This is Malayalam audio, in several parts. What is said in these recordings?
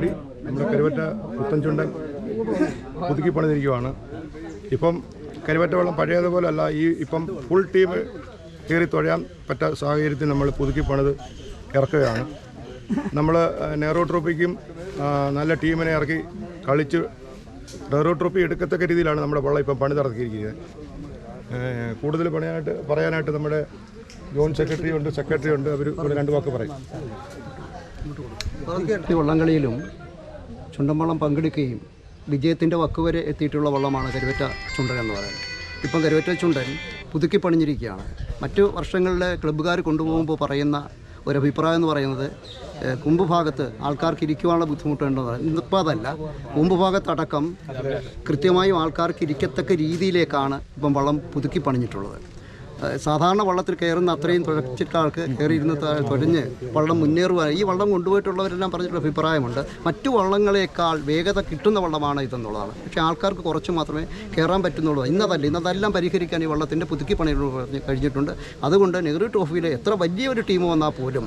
വേണ്ടി നമ്മുടെ കരുവറ്റ പുത്തൻചുണ്ടൻ പുതുക്കി പണിതിരിക്കുവാണ്. ഇപ്പം കരുവറ്റ വെള്ളം പഴയതുപോലെ അല്ല ഈ ഇപ്പം ഫുൾ ടീം കയറി തുഴയാൻ പറ്റ സാഹചര്യത്തിൽ നമ്മൾ പുതുക്കി പണിത് ഇറക്കുകയാണ്. നമ്മൾ നെഹ്റു ട്രോഫിക്കും നല്ല ടീമിനെ ഇറക്കി കളിച്ച് നെഹ്റു ട്രോഫി എടുക്കത്തക്ക രീതിയിലാണ് നമ്മുടെ വള്ളം ഇപ്പം പണിതിറക്കിയിരിക്കുന്നത് കൂടുതൽ പണിയായിട്ട് പറയാനായിട്ട് നമ്മുടെ ജോയിന്റ് സെക്രട്ടറി ഉണ്ട് സെക്രട്ടറി ഉണ്ട് അവർ രണ്ട് വാക്ക് പറയും. ഈ വള്ളംകളിയിലും ചുണ്ടൻവള്ളം പങ്കെടുക്കുകയും വിജയത്തിന്റെ വക്കുവരെ എത്തിയിട്ടുള്ള വള്ളമാണ് കരുവറ്റ ചുണ്ടൻ എന്ന് പറയുന്നത്. ഇപ്പം കരുവറ്റ ചുണ്ടൻ പുതുക്കി പണിഞ്ഞിരിക്കുകയാണ്. മറ്റു വർഷങ്ങളിലെ ക്ലബ്ബുകാർ കൊണ്ടുപോകുമ്പോൾ പറയുന്ന ഒരു അഭിപ്രായം എന്ന് പറയുന്നത് കുമ്പ് ഭാഗത്ത് ആൾക്കാർക്ക് ഇരിക്കുവാനുള്ള ബുദ്ധിമുട്ടുണ്ടെന്ന് ഇന്നിപ്പോൾ അതല്ല. കുമ്പ് ഭാഗത്തടക്കം കൃത്യമായും ആൾക്കാർക്ക് ഇരിക്കത്തക്ക രീതിയിലേക്കാണ് ഇപ്പം വള്ളം പുതുക്കി പണിഞ്ഞിട്ടുള്ളത്. സാധാരണ വള്ളത്തിൽ കയറുന്ന അത്രയും തുഴച്ചിട്ട ആൾക്ക് കയറിയിരുന്ന് തുഴഞ്ഞ് വള്ളം മുന്നേറുവാൻ ഈ വള്ളം കൊണ്ടുപോയിട്ടുള്ളവരെല്ലാം പറഞ്ഞിട്ടുള്ള അഭിപ്രായമുണ്ട്. മറ്റു വള്ളങ്ങളെക്കാൾ വേഗത കിട്ടുന്ന വള്ളമാണ് ഇതെന്നുള്ളതാണ്. പക്ഷേ ആൾക്കാർക്ക് കുറച്ച് മാത്രമേ കയറാൻ പറ്റുന്നുള്ളൂ. ഇന്നതല്ല ഇന്നതെല്ലാം പരിഹരിക്കാൻ ഈ വള്ളത്തിന്റെ പുതുക്കി പണി കഴിഞ്ഞിട്ടുണ്ട്. അതുകൊണ്ട് നെഹ്റു ട്രോഫിയിലെ എത്ര വലിയൊരു ടീം വന്നാൽ പോലും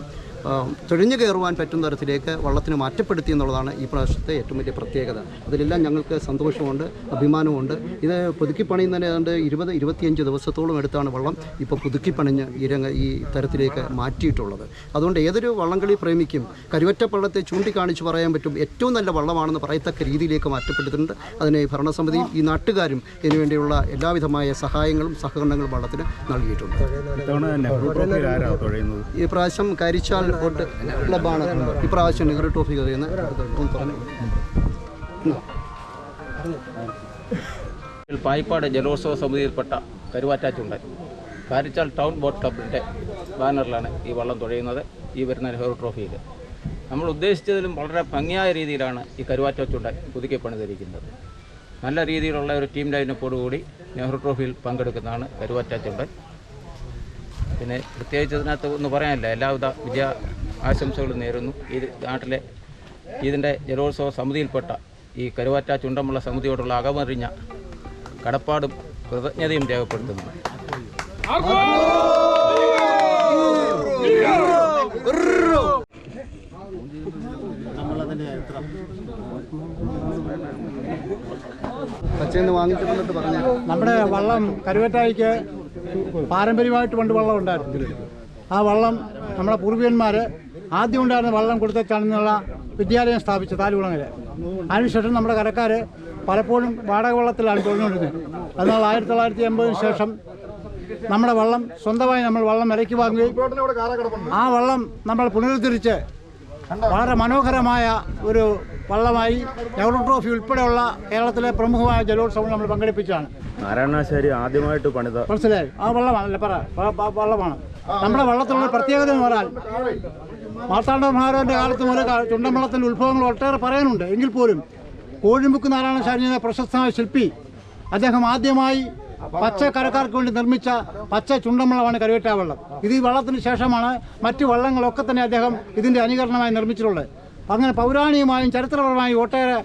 തുഴഞ്ഞു കയറുവാൻ പറ്റുന്ന തരത്തിലേക്ക് വള്ളത്തിന് മാറ്റപ്പെടുത്തി എന്നുള്ളതാണ് ഈ പ്രാവശ്യത്തെ ഏറ്റവും വലിയ പ്രത്യേകത. അതിലെല്ലാം ഞങ്ങൾക്ക് സന്തോഷമുണ്ട് അഭിമാനമുണ്ട് ഇത് പുതുക്കി പണിയുന്നതിന് ഏതാണ്ട് ഇരുപത് ഇരുപത്തിയഞ്ച് ദിവസത്തോളം എടുത്താണ് വള്ളം ഇപ്പോൾ പുതുക്കി പണിഞ്ഞ് ഈ രംഗ ഈ തരത്തിലേക്ക് മാറ്റിയിട്ടുള്ളത്. അതുകൊണ്ട് ഏതൊരു വള്ളംകളി പ്രേമിക്കും കരുവറ്റ വള്ളത്തെ ചൂണ്ടിക്കാണിച്ച് പറയാൻ പറ്റും ഏറ്റവും നല്ല വള്ളമാണെന്ന് പറയത്തക്ക രീതിയിലേക്ക് മാറ്റപ്പെട്ടിട്ടുണ്ട്. അതിന് ഭരണസമിതി ഭരണസമിതിയും ഈ നാട്ടുകാരും ഇതിനുവേണ്ടിയുള്ള എല്ലാവിധമായ സഹായങ്ങളും സഹകരണങ്ങളും വള്ളത്തിന് നൽകിയിട്ടുണ്ട്. ഈ പ്രാവശ്യം കരിച്ചാൽ ബോട്ട് ക്ലബ്ബാണ് ഇപ്രാവശ്യം നിങ്ങളുടെ ട്രോഫി കറിയുന്ന പായിപ്പാട് ജലോത്സവ സമിതിയിൽപ്പെട്ട കരുവാറ്റാച്ചുണ്ട് കാരിച്ചാൽ ടൗൺ ബോട്ട് ക്ലബിന്റെ ബാനറിലാണ് ഈ വള്ളം തുഴയുന്നത് ഈ വരുന്ന നെഹ്റു ട്രോഫിയിൽ. നമ്മൾ ഉദ്ദേശിച്ചതിലും വളരെ ഭംഗിയായ രീതിയിലാണ് ഈ കരുവാറ്റാച്ചുണ്ട പുതുക്കി പണിതിരിക്കുന്നത്. നല്ല രീതിയിലുള്ള ഒരു ടീം ലൈനപ്പോടുകൂടി നെഹ്റു ട്രോഫിയിൽ പങ്കെടുക്കുന്നതാണ് കരുവാറ്റാച്ചുണ്ടൻ പിന്നെ പ്രത്യേകിച്ച് ഇതിനകത്ത് ഒന്ന് പറയാനില്ല. എല്ലാവിധ വിജയ ആശംസകളും നേരുന്നു. ഈ നാട്ടിലെ ഇതിന്റെ ജലോത്സവ സമിതിയിൽപ്പെട്ട ഈ കരുവാറ്റ ചുണ്ടമുള്ള സമിതിയോടുള്ള അകമറിഞ്ഞ കടപ്പാടും കൃതജ്ഞതയും രേഖപ്പെടുത്തുന്നു. നമ്മുടെ വള്ളം കരുവറ്റായിക്ക് പാരമ്പര്യമായിട്ട് പണ്ട് വള്ളം ഉണ്ടായിരുന്നു. ആ വള്ളം നമ്മുടെ പൂർവികന്മാർ ആദ്യം ഉണ്ടായിരുന്ന വള്ളം കൊടുത്തേക്കാണെന്നുള്ള വിദ്യാലയം സ്ഥാപിച്ചു താലുകുളങ്ങര അതിനുശേഷം നമ്മുടെ കരക്കാർ പലപ്പോഴും വാടക വള്ളത്തിലാണ് തൊഴിലുകൊണ്ടിരുന്നത് എന്നാൽ ആയിരത്തി തൊള്ളായിരത്തി എൺപതിന് ശേഷം നമ്മുടെ വള്ളം സ്വന്തമായി നമ്മൾ വള്ളം വിലയ്ക്ക് വാങ്ങുകയും ആ വള്ളം നമ്മൾ പുനരുദ്ധരിച്ച് വളരെ മനോഹരമായ ഒരു വള്ളമായി നെഹ്റു ട്രോഫി ഉൾപ്പെടെയുള്ള കേരളത്തിലെ പ്രമുഖമായ ജലോത്സവം നമ്മൾ പങ്കെടുപ്പിച്ചതാണ്. നാരായണാശ്ശേരി ആദ്യമായിട്ട് പണിത മനസ്സിലായി? ആ വള്ളമാണല്ലേ പറ വള്ളമാണ്. നമ്മുടെ വള്ളത്തിലുള്ള പ്രത്യേകത എന്ന് പറഞ്ഞാൽ മാർത്താണ്ഡ മഹാരാജന്റെ കാലത്ത് മുതൽ ചുണ്ടമ്പളത്തിന്റെ ഉത്ഭവങ്ങൾ ഒട്ടേറെ പറയാനുണ്ട്. എങ്കിൽ പോലും കോഴിമുക്ക് നാരായണശാരി എന്ന പ്രശസ്തമായ ശില്പി അദ്ദേഹം ആദ്യമായി പച്ച കരക്കാർക്ക് വേണ്ടി നിർമ്മിച്ച പച്ച ചുണ്ടൻവള്ളമാണ് കരുവേറ്റ വള്ളം. ഇത് ഈ വള്ളത്തിന് ശേഷമാണ് മറ്റു വള്ളങ്ങളൊക്കെ തന്നെ അദ്ദേഹം ഇതിന്റെ അനുകരണമായി നിർമ്മിച്ചിട്ടുള്ളത്. അങ്ങനെ പൗരാണികമായും ചരിത്രപരമായും ഒട്ടേറെ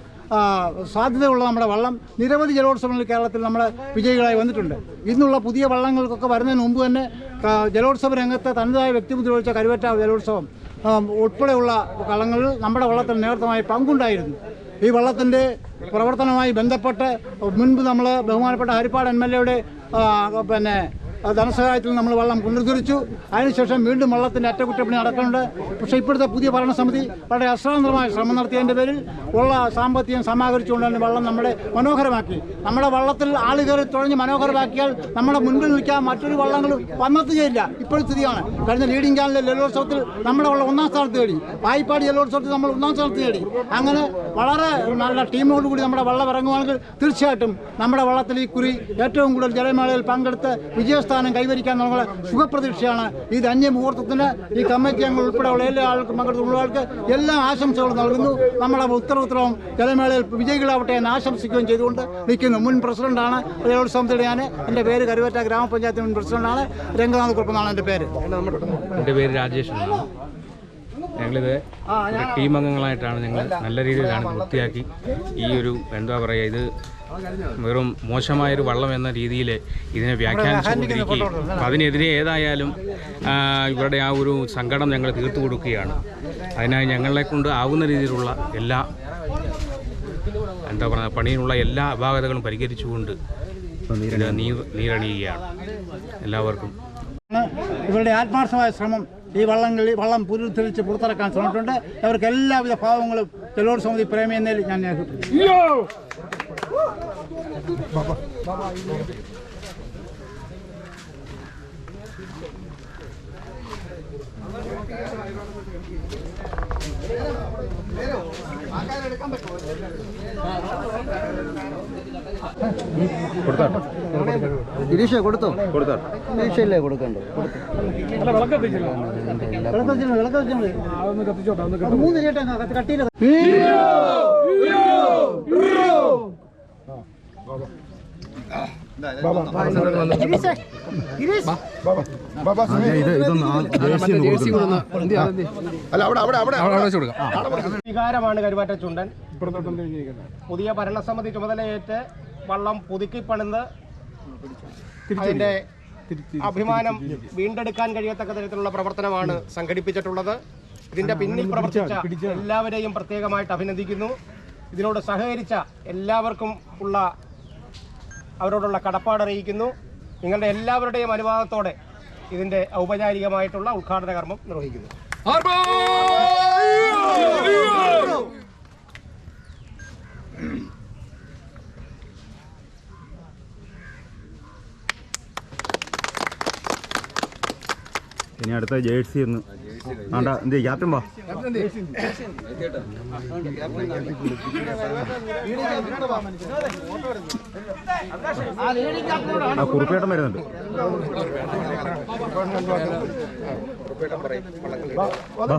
സാധ്യതയുള്ള നമ്മുടെ വള്ളം നിരവധി ജലോത്സവങ്ങളിൽ കേരളത്തിൽ നമ്മൾ വിജയികളായി വന്നിട്ടുണ്ട്. ഇന്നുള്ള പുതിയ വള്ളങ്ങൾക്കൊക്കെ വരുന്നതിന് മുമ്പ് തന്നെ ജലോത്സവ രംഗത്തെ തനതായ വ്യക്തിബുദ്ധി ഒഴിച്ച കരുവറ്റ ജലോത്സവം ഉൾപ്പെടെയുള്ള വള്ളങ്ങളിൽ നമ്മുടെ വള്ളത്തിന് നേതൃത്വമായി പങ്കുണ്ടായിരുന്നു. ഈ വള്ളത്തിന്റെ പ്രവർത്തനവുമായി ബന്ധപ്പെട്ട് മുൻപ് നമ്മൾ ബഹുമാനപ്പെട്ട ഹരിപ്പാട് എം എൽ എയുടെ പിന്നെ ധനസഹായത്തിൽ നമ്മൾ വെള്ളം പുനരുദ്ധരിച്ചു. അതിനുശേഷം വീണ്ടും വെള്ളത്തിന്റെ അറ്റകുറ്റപ്പണി നടക്കുന്നുണ്ട്. പക്ഷേ ഇപ്പോഴത്തെ പുതിയ ഭരണസമിതി വളരെ അശ്രാന്തമായ ശ്രമം നടത്തിയതിന്റെ പേരിൽ ഉള്ള സാമ്പത്തികം സമാഹരിച്ചുകൊണ്ട് തന്നെ വെള്ളം നമ്മളെ മനോഹരമാക്കി. നമ്മുടെ വള്ളത്തിൽ ആളുകൾ തുഴഞ്ഞ് മനോഹരമാക്കിയാൽ നമ്മുടെ മുൻപിൽ നിൽക്കാൻ മറ്റൊരു വള്ളങ്ങൾ വന്നെത്തുകയില്ല. ഇപ്പോഴത്തെ സ്ഥിതിയാണ്. കഴിഞ്ഞ ലീഡിംഗ് ചാനലിലെ ജലോത്സവത്തിൽ നമ്മുടെ വള്ളം ഒന്നാം സ്ഥാനത്ത് നേടി. പായിപ്പാടി ജലോത്സവത്തിൽ നമ്മൾ ഒന്നാം സ്ഥാനത്ത് നേടി. അങ്ങനെ വളരെ നല്ല ടീമോടുകൂടി നമ്മുടെ വള്ളം ഇറങ്ങുവാണെങ്കിൽ തീർച്ചയായിട്ടും നമ്മുടെ വള്ളത്തിൽ ഈ കുറി ഏറ്റവും കൂടുതൽ ജലമേളയിൽ പങ്കെടുത്ത് വിജയസ്ഥാനം കൈവരിക്കാൻ നമ്മുടെ ശുഭപ്രതീക്ഷയാണ്. ഈ അന്യമുഹൂർത്തത്തിന് ഈ കമ്മിറ്റി അംഗങ്ങൾ ഉൾപ്പെടെയുള്ള എല്ലാ ആൾക്കും പങ്കെടുത്തുള്ള ആൾക്ക് എല്ലാ ആശംസകളും നൽകുന്നു. നമ്മുടെ ഉത്തരവുത്തരവും ജലമേളയിൽ വിജയികളാവട്ടെ എന്ന് ആശംസിക്കുകയും ചെയ്തുകൊണ്ട് നിൽക്കുന്നു. മുൻ പ്രസിഡന്റാണ്. ജലോത്സവത്തിന്റെ ഞാൻ എന്റെ പേര് കരുവറ്റ ഗ്രാമപഞ്ചായത്ത് മുൻ പ്രസിഡന്റാണ്. രംഗനാഥ് കുറുപ്പെന്നാണ് എന്റെ പേര്. എന്റെ പേര് രാജേഷ് ഞങ്ങളിത് ടീം അംഗങ്ങളായിട്ടാണ് ഞങ്ങൾ നല്ല രീതിയിലാണ് വൃത്തിയാക്കി ഈ ഒരു എന്താ പറയുക ഇത് വെറും മോശമായൊരു വള്ളം എന്ന രീതിയിൽ ഇതിനെ വ്യാഖ്യാനിച്ചുകൊണ്ടിരിക്കുകയും അതിനെതിരെ ഏതായാലും ഇവരുടെ ആ ഒരു സങ്കടം ഞങ്ങൾ തീർത്തു കൊടുക്കുകയാണ്. അതിനായി ഞങ്ങളെ കൊണ്ട് ആവുന്ന രീതിയിലുള്ള എല്ലാ എന്താ പറയുക പണിയിലുള്ള എല്ലാ അപാകതകളും പരിഹരിച്ചുകൊണ്ട് നീരണിയുകയാണ്. എല്ലാവർക്കും ഇവരുടെ ആത്മാർത്ഥമായ ശ്രമം ഈ വള്ളങ്ങളിൽ വള്ളം പുനരുദ്ധരിച്ച് പുറത്തിറക്കാൻ ശ്രമിച്ചിട്ടുണ്ട്. അവർക്ക് എല്ലാവിധ ഭാവങ്ങളും ജലോത്സവ സമിതി പ്രേമി എന്നതിൽ ഞാൻ രേഖപ്പെടുത്തുന്നു ഗിരീഷ കൊടുത്തോ. കൊടുത്തോ. ഗിരീഷല്ലേ കൊടുക്കണ്ടോ വിളക്കത്തിച്ചില്ല വിളക്കത്തിച്ചില്ല മൂന്ന് ചേട്ടാ കട്ടിയില്ല ബാബാ അല്ല അവിടെ അവിടെ അവിടെ വികാരമാണ് കരുവാറ്റ ചുണ്ടൻ പുതിയ ഭരണസമിതി ചുമതലയേറ്റ് വള്ളം പുതുക്കി പണിന്ന് അതിന്റെ അഭിമാനം വീണ്ടെടുക്കാൻ കഴിയത്തക്ക തരത്തിലുള്ള പ്രവർത്തനമാണ് സംഘടിപ്പിച്ചിട്ടുള്ളത്. ഇതിന്റെ പിന്നിൽ പ്രവർത്തിച്ച എല്ലാവരെയും പ്രത്യേകമായിട്ട് അഭിനന്ദിക്കുന്നു. ഇതിനോട് സഹകരിച്ച എല്ലാവർക്കും ഉള്ള അവരോടുള്ള കടപ്പാട് അറിയിക്കുന്നു. നിങ്ങളുടെ എല്ലാവരുടെയും അനുവാദത്തോടെ ഇതിന്റെ ഔപചാരികമായിട്ടുള്ള ഉദ്ഘാടന കർമ്മം നിർവഹിക്കുന്നു. ഇനി അടുത്ത ജേഴ്സി ഒന്ന്. ആണ്ടാ എന്ത് ക്യാപ്റ്റൻ വാ ആ കുറുപ്പേട്ടൻ വരുന്നുണ്ട് വാ.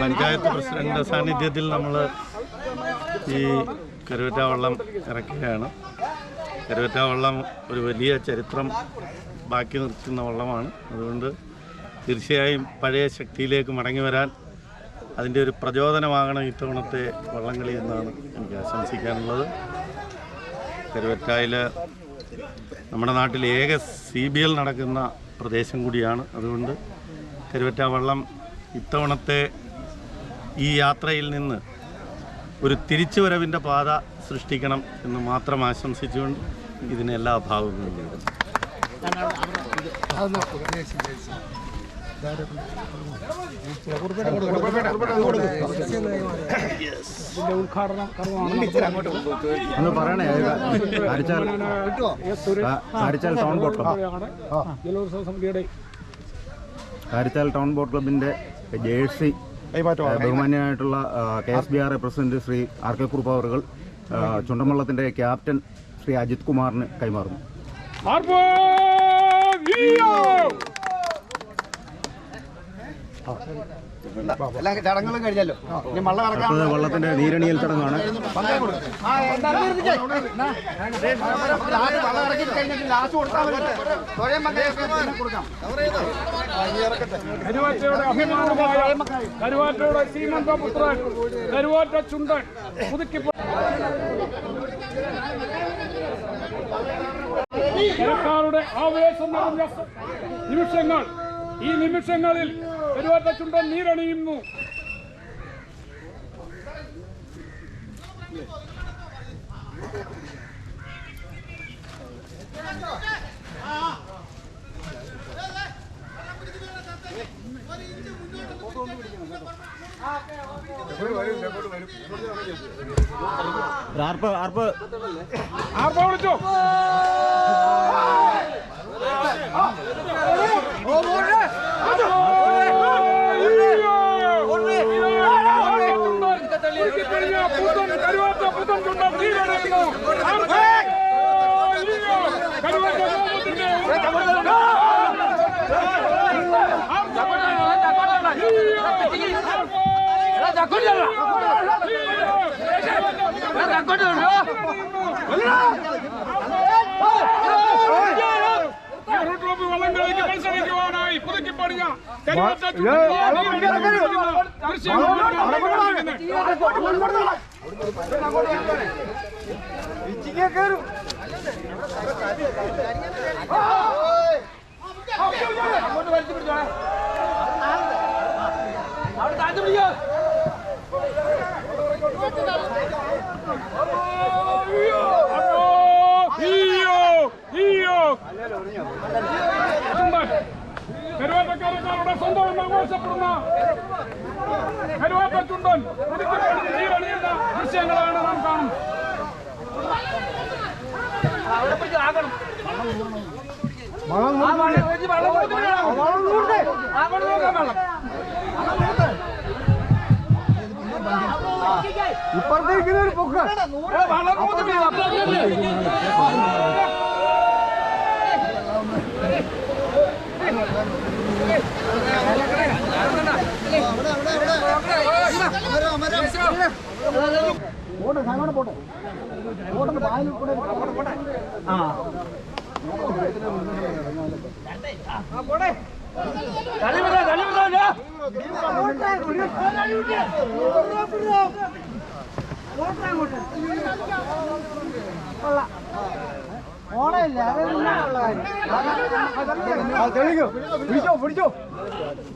പഞ്ചായത്ത് പ്രസിഡന്റിന്റെ സാന്നിധ്യത്തിൽ നമ്മൾ ഈ കരുവറ്റ വള്ളം ഇറക്കുകയാണ്. കരുവറ്റ വള്ളം ഒരു വലിയ ചരിത്രം ബാക്കി നിർത്തുന്ന വള്ളമാണ്. അതുകൊണ്ട് തീർച്ചയായും പഴയ ശക്തിയിലേക്ക് മടങ്ങി വരാൻ അതിന്റെ ഒരു പ്രചോദനമാകണം ഇത്തവണത്തെ വള്ളംകളി എന്നാണ് എനിക്ക് ആശംസിക്കാനുള്ളത്. കരുവറ്റായിൽ നമ്മുടെ നാട്ടിൽ ഏക സി ബി എൽ നടക്കുന്ന പ്രദേശം കൂടിയാണ്. അതുകൊണ്ട് കരുവറ്റ വള്ളം ഇത്തവണത്തെ ഈ യാത്രയിൽ നിന്ന് ഒരു തിരിച്ചുവരവിന്റെ പാത സൃഷ്ടിക്കണം എന്ന് മാത്രം ആശംസിച്ചുകൊണ്ട് ഇതിന് എല്ലാ ഭാവങ്ങളും ഉദ്ഘാടനം പറയണേ കാ- കാരിച്ചാൽ കാരിച്ചാൽ ടൗൺ ബോട്ട് ക്ലബിന്റെ jersey ബഹുമാന്യനായിട്ടുള്ള K S B R A president Shri R K Kurup അവറുകൾ ചുണ്ടമ്പള്ളത്തിന്റെ ക്യാപ്റ്റൻ ശ്രീ അജിത് കുമാറിന് കൈമാറുന്നു. എല്ലാ ചടങ്ങുകളും കഴിഞ്ഞല്ലോ. ഇനി മള്ള അടുത്തത് വള്ളത്തിന്റെ നീരണിയൽ ചടങ്ങാണ്. കരുവാറ്റയുടെ അഭിമാനമായ കരുവാറ്റയുടെ സീമന്തപുത്രൻ കരുവാറ്റ ചുണ്ടൻ പുതുക്കി ജനക്കാരുടെ ആവേശം നിറഞ്ഞ നിമിഷങ്ങൾ. ഈ നിമിഷങ്ങളിൽ കരുവാറ്റ ചുണ്ടൻ നീരണിയുന്നു. ആർപ്പ് ആർപ്പ്. ആർപ്പ് വിളിച്ചു. പുതുക്കി പുത്തൻ ചുണ്ടൻ നീരണിയുന്നു കരുവാറ്റ ഗ്രാമത്തിന്റെ നെഹ്റു ട്രോഫി വള്ളംകളിക്ക് മത്സരിക്കുവാനായി പുതുക്കി പണിഞ്ഞ കരുവാറ്റ കരുവാറ്റക്കാരക്കാരുടെ സ്വന്തം എന്ന് അവകാശപ്പെടുന്ന കരുവാറ്റ ചുണ്ടൻ പുതുക്കിപ്പണിഞ്ഞ് നീരണിയുന്ന ദൃശ്യങ്ങളാണ് നാം കാണുന്നത് ഇപ്പുറത്തേക്കുന്ന ഒരു പൊക്ക്. പോട്ടെ സാധനം പോട്ടെ. പോട്ടെ വായിൽ കൂടെ ആ. പോട്ടെ തള്ളി വിടാ തള്ളി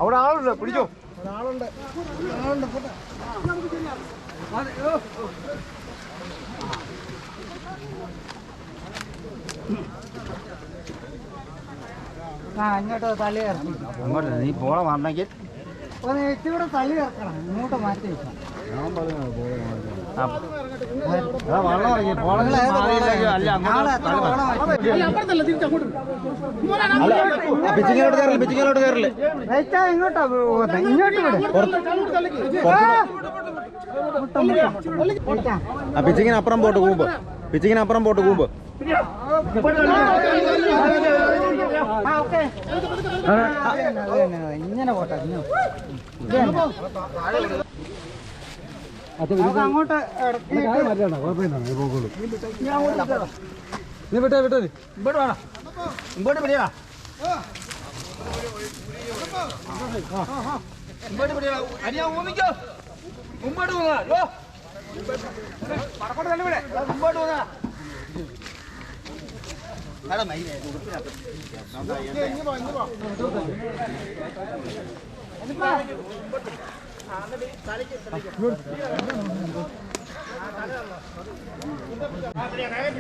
അവിടെ ആളുണ്ട് പിടിച്ചോ ഇങ്ങോട്ട് തള്ളി അങ്ങോട്ട് നീ പോള വന്നെങ്കിൽ തള്ളി ഇറക്കണം ഇങ്ങോട്ട് മാറ്റി പിച്ചിങ്ങോട്ട് കയറില്ല ഇങ്ങോട്ടാ പോകുന്നത് ഇങ്ങോട്ട് വിട്. ആ പിച്ചിങ്ങിന് അപ്പുറം പോട്ട് കൂമ്പ്. പിച്ചിങ്ങിന് അപ്പുറം പോട്ട് കൂമ്പ്. ഇങ്ങനെ പോട്ടെ അങ്ങോട്ട് നീ വിട്ടേ വിട്ടേ ഇങ്ങോട്ട് വേണം. ഇങ്ങോട്ട് പിടിയാ ഇങ്ങോട്ട് പിടിയാ അനിയാ ഊമിക്കോ മുമ്പോട്ട് പോകാ പടക്കോട്ട് തന്നെ വിടെ മുമ്പോട്ട്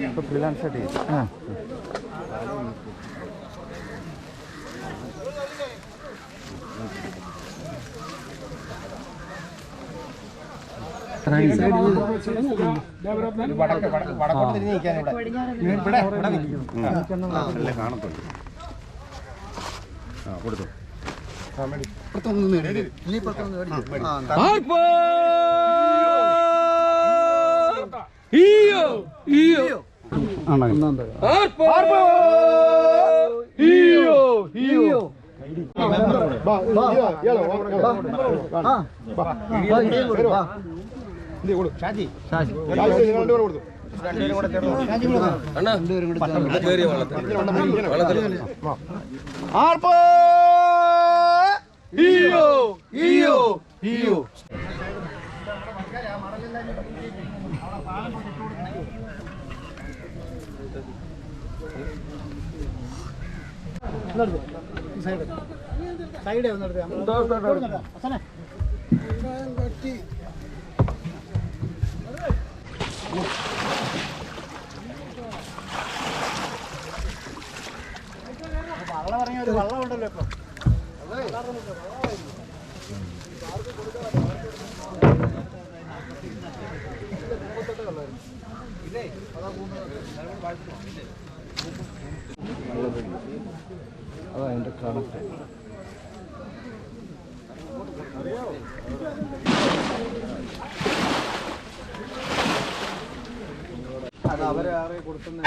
ഇപ്പൊ വടക്കോട്ട് തിരിഞ്ഞ് നിൽക്കാൻ ഇവിടെ. ഇവിടെ ഇവിടെ അല്ലേ കാണത്തുള്ളൂ. ആ കൊടുത്തു. സൈഡ്. ഒന്നെടുത്ത് അസനെ വള്ളം ഇറങ്ങിയ ഒരു വള്ളം ഉണ്ടല്ലോ ഇപ്പൊ ഇല്ലേ അതാ ഭൂമി വാഴ്ത്തുവാ അതാ എന്റെ കണക്ക്. ആരെ കൊടുക്കുന്ന